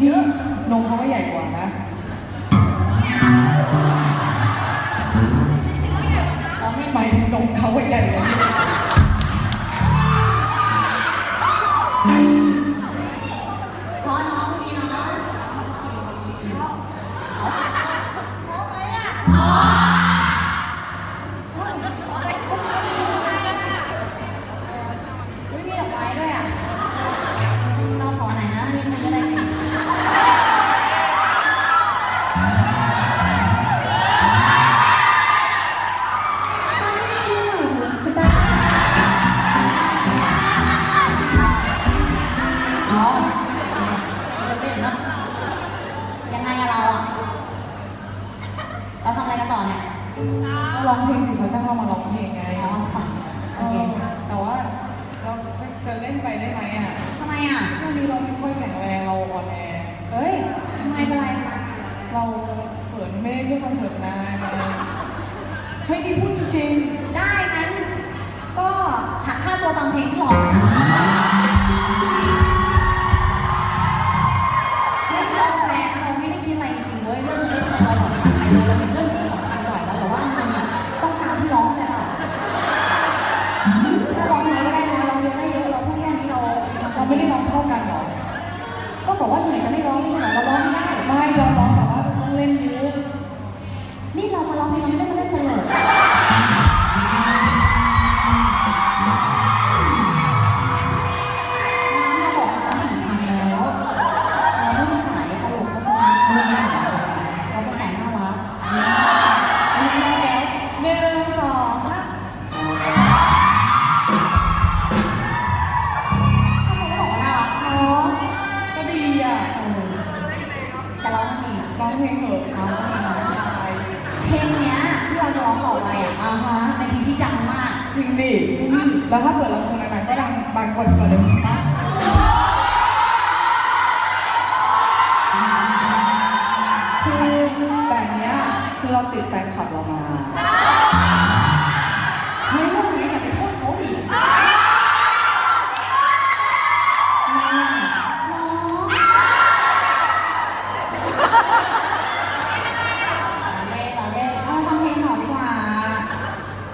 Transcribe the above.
นี่นมเขาก็ใหญ่กว่านะเราไม่หมายถึงนมเขาว่าใหญ่กว่านี่เพราะน้องคนนี้เนาะไม่ เล่นเนอะยังไงอะเราอะเราทำอะไรกันต่อเนี่ยก็ร้องเพลงสิเขาจ้างเรามาร้องเพลงไงอ๋อเอโอเคอแต่ว่าเราจะเล่นไปได้ไหมอะทำไมอะช่วงนี้เราไม่ค่อยแข็งแรงเราอ่อนแอเอ้ยไม่เป็นไรเราเขินไม่ได้เพื่อคอนเสิร์ตนายไงเฮ้ยนี่พูดจริงได้งั้นก็หักค่าตัวตามเพลงที่ร้องนะ ไม่ได้ร้องเท่ากันหรอ ก็บอกว่าเหนื่อยจะไม่ร้องไม่ใช่เหรอเราร้องไม่ได้ ไม่เราร้องแต่ว่าเราต้อง จะร้องเพลงอะร้องเพลงเถอะร้องเพลงนะตายเพลงเนี้ยที่เราจะร้องต่อไปอะอ่าฮะเป็นเพลงที่ดังมาก จริงดิอืมแล้วถ้าเปิดลำโพงนานๆก็ดังบางคนกว่าเดิมปะคือแบบเนี้ยคือเราติดแฟนคลับเรามา